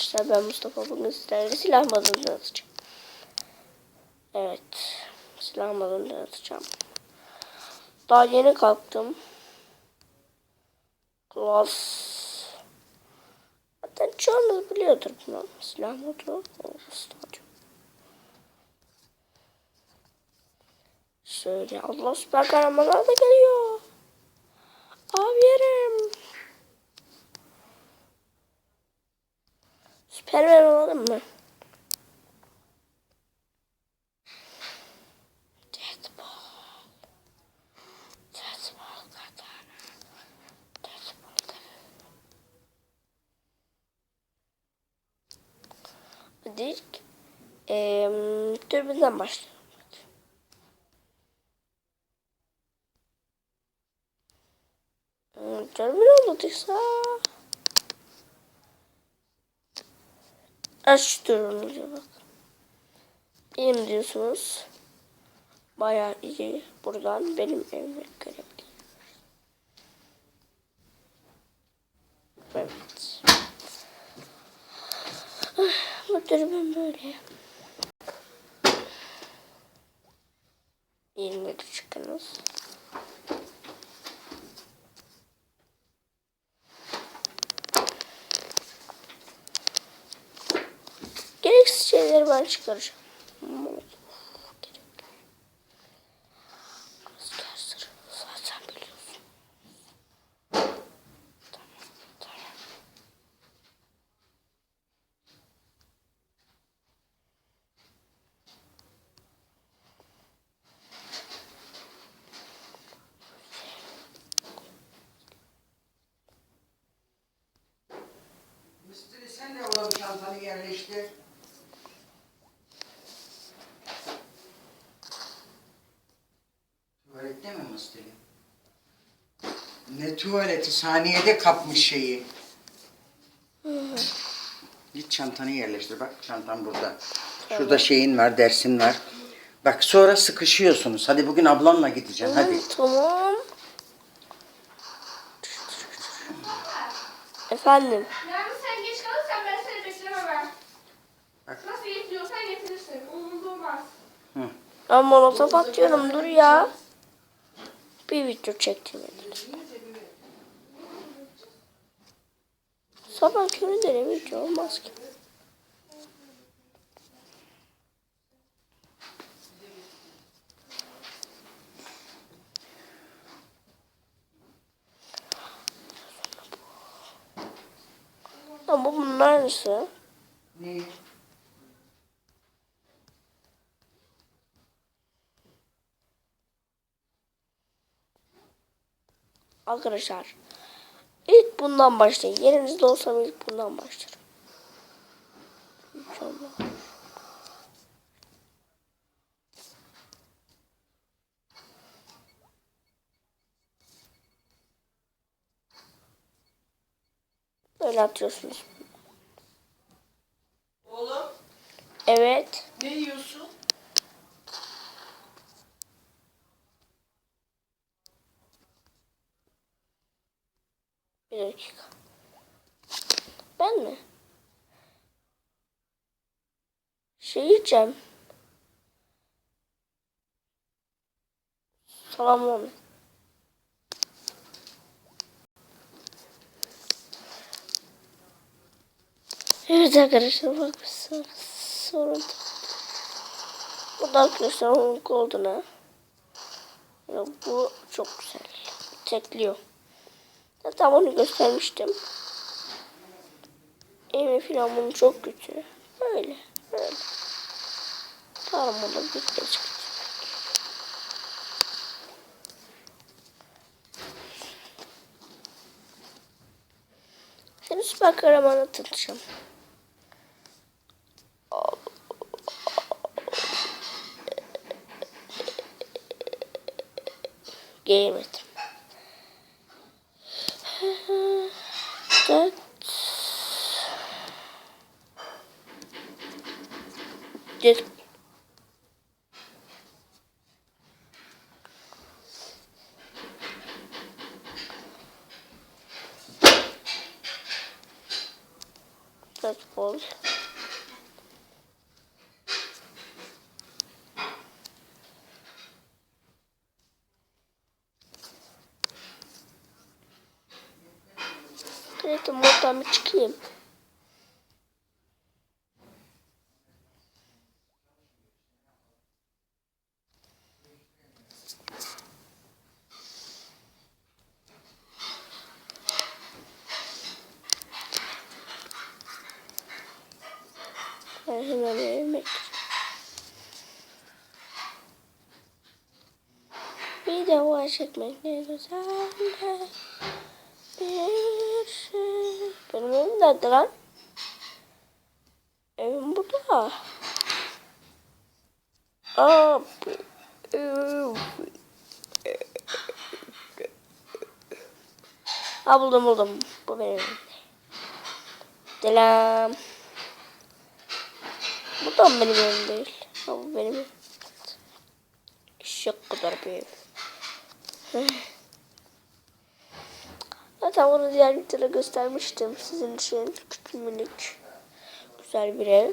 arkadaşlar ben Mustafa bugün sizlerle silah mazını atacağım. Evet. Silah mazını atacağım. Daha yeni kalktım. Klas. Zaten çoğunuz biliyordur bunu. Silah modu. Şöyle Allah süper kahramanlar da geliyor. Hadi ilk eee türbünden başlayalım. Türbün olmadıysa aç türbünüze bak. Benim diyorsunuz. Bayağı iyi. Buradan benim evime görebilirsiniz. Evet. Dürbün böyle. De çıkınız. Gereksiz şeyleri ben çıkaracağım. Asker sırrı zaten biliyorsun. Tamam, tamam. Mıstıri sen de oğlum çantanı yerleştir. Tuvalette mi Mıstıri? Ne tuvaleti? Saniyede kapmış şeyi. Git çantanı yerleştir. Bak çantan burada. Şurada şeyin var, dersin var. Bak sonra sıkışıyorsunuz. Hadi bugün ablanla gideceksin. Hadi. Tamam. Efendim. Yalnız sen geç kalırsan ben seni beklemem. Bak. Nasıl getiriyorsan getirirsin. Umurumda olmaz. Hı. Ben molotof atıyorum dur ya. Bir video çektim dedim. Sabah körü de video olmaz ki. Ama bu bunun aynısı. Ne? Arkadaşlar bundan başlayın. Yerinizde olsam ilk bundan başlarım. İnşallah. Böyle atıyorsunuz. Oğlum Evet. ne yiyorsun? Bir dakika. Ben mi? Şey yiyeceğim. Salamon. Evet arkadaşlar bak bir sor- sorun. Bu da arkadaşlar onun golduna. Ya bu çok güzel. Tekliyor. Zaten onu göstermiştim. Emi falan bunu çok kötü. Böyle. Böyle. Tamam o da bir kez çıktı. Seni süper kahramana tanıtacağım. Giyemedim. Dört. здесь. Сейчас полз. Это мотомочки. Çekmek ne güzel bir şey. Benim evim nerede lan? Evim burada. Aa. Ha buldum buldum. Bu benim evim. Selam. Bu da benim evim değil. Ha, bu benim evim. Eşek kadar bir ev. Zaten onu diğer videoda göstermiştim. Sizin için küçük minik güzel bir ev.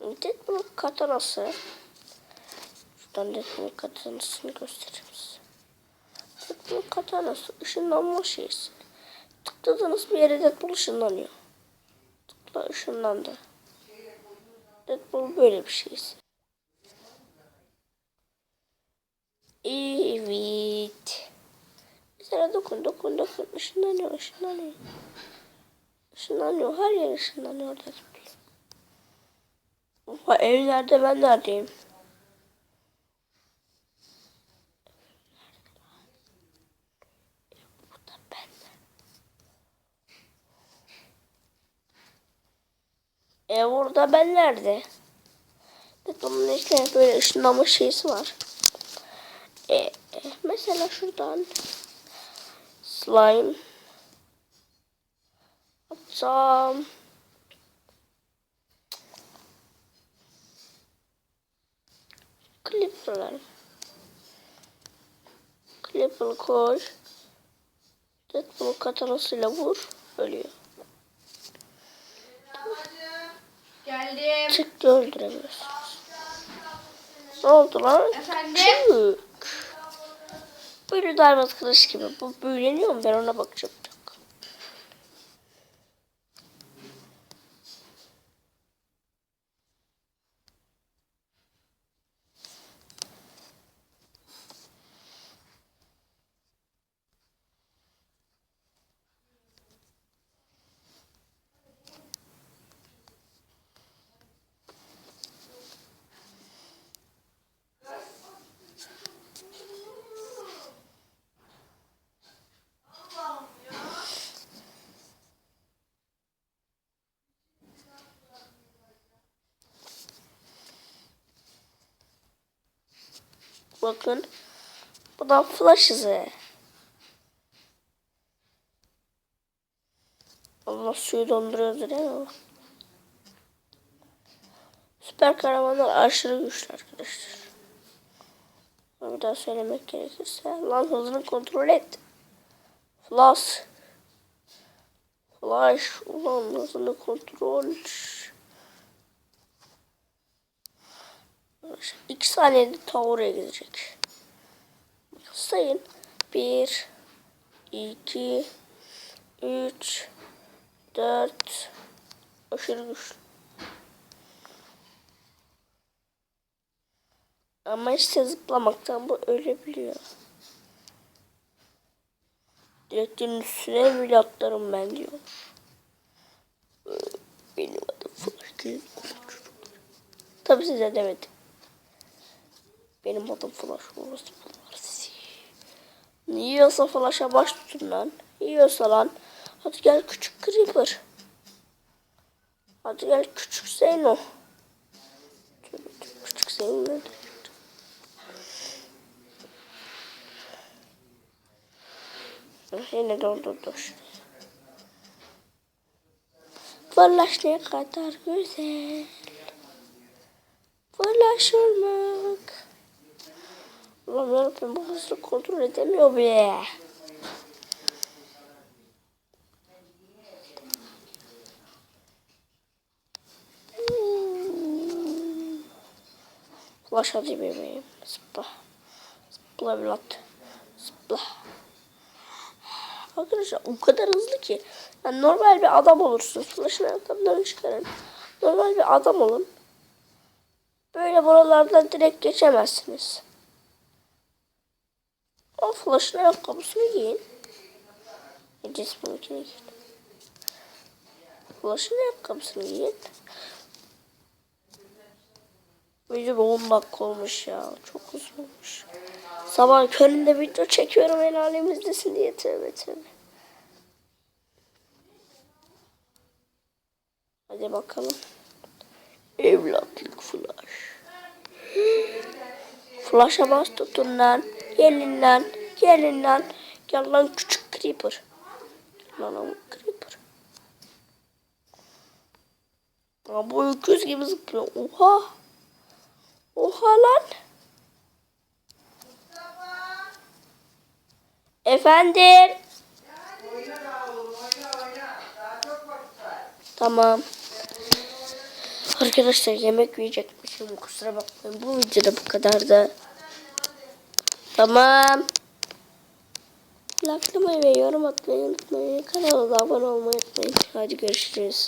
Deadpool'un katanası. Şuradan Deadpool'un katanasını göstereyim size. Deadpool'un katanası ışınlanma şeysi. Tıkladığınız bir yere Deadpool ışınlanıyor. Tıkla ışınlandı. Deadpool böyle bir şeysi. Evet. Mesela dokun dokun dokun ışınlanıyor ışınlanıyor. Işınlanıyor her yer ışınlanıyor Deadpool. Oha ev nerede ben neredeyim? E burada ben nerede? Onun işte böyle ışınlama şeysi var. E, mesela şuradan slime atsam Clipper Clipper koy Deadpool katanasıyla vur ölüyor. Geldim. Çıktı öldürebiliyorsunuz. Ne oldu lan? Efendim? Çık. Böyle darbe kılıç gibi. Bu büyüleniyor mu? Ben ona bakacağım. Bakın. Bu da flash izi. Allah suyu donduruyordu değil mi? Süper kahramanlar aşırı güçlü arkadaşlar. Bir daha söylemek gerekirse. Lan hızını kontrol et. Flash. Flash. Ulan hızını kontrol. İki saniyede ta oraya gidecek. Sayın. Bir, iki, üç, dört. Aşırı güçlü. Ama işte zıplamaktan bu ölebiliyor. Direktin üstüne bile atlarım ben diyor. Benim adım değil. Tabi size demedim. Benim adım Flash. Orası Flash. Yiyorsa Flash'a baş tutun lan. Yiyorsa lan. Hadi gel küçük Creeper. Hadi gel küçük Zeyno. Küçük Zeyno ne Yine dondurdu şurayı. Flash ne kadar güzel. Flash olmak. Ulan yarabbim bu hızlı kontrol edemiyor bile. Flash hadi bebeğim. Zıpla. Zıpla evlat. Zıpla. Arkadaşlar o kadar hızlı ki. Yani normal bir adam olursunuz. Flash'ın arkamdan çıkarın. Normal bir adam olun. Böyle buralardan direkt geçemezsiniz. O flash'ın ayakkabısını giyin. Gideceğiz bununkini giyin. Flash'ın ayakkabısını giyin. Video 10 dakika olmuş ya. Çok uzun olmuş. Sabah köründe video çekiyorum el alem diye tövbe tövbe. Hadi bakalım. Evlatlık flash. Flash'a bas tutun lan. Gelin lan. Gelin lan. Gel lan küçük creeper. Gel Lan oğlum creeper. Aa, bu öküz gibi zıplıyor. Oha. Oha lan. Efendim. Tamam. Arkadaşlar yemek yiyecekmişim. Kusura bakmayın. Bu videoda bu kadar da. Tamam. Likelamayı ve yorum atmayı unutmayın. Kanala abone olmayı unutmayın. Hadi görüşürüz.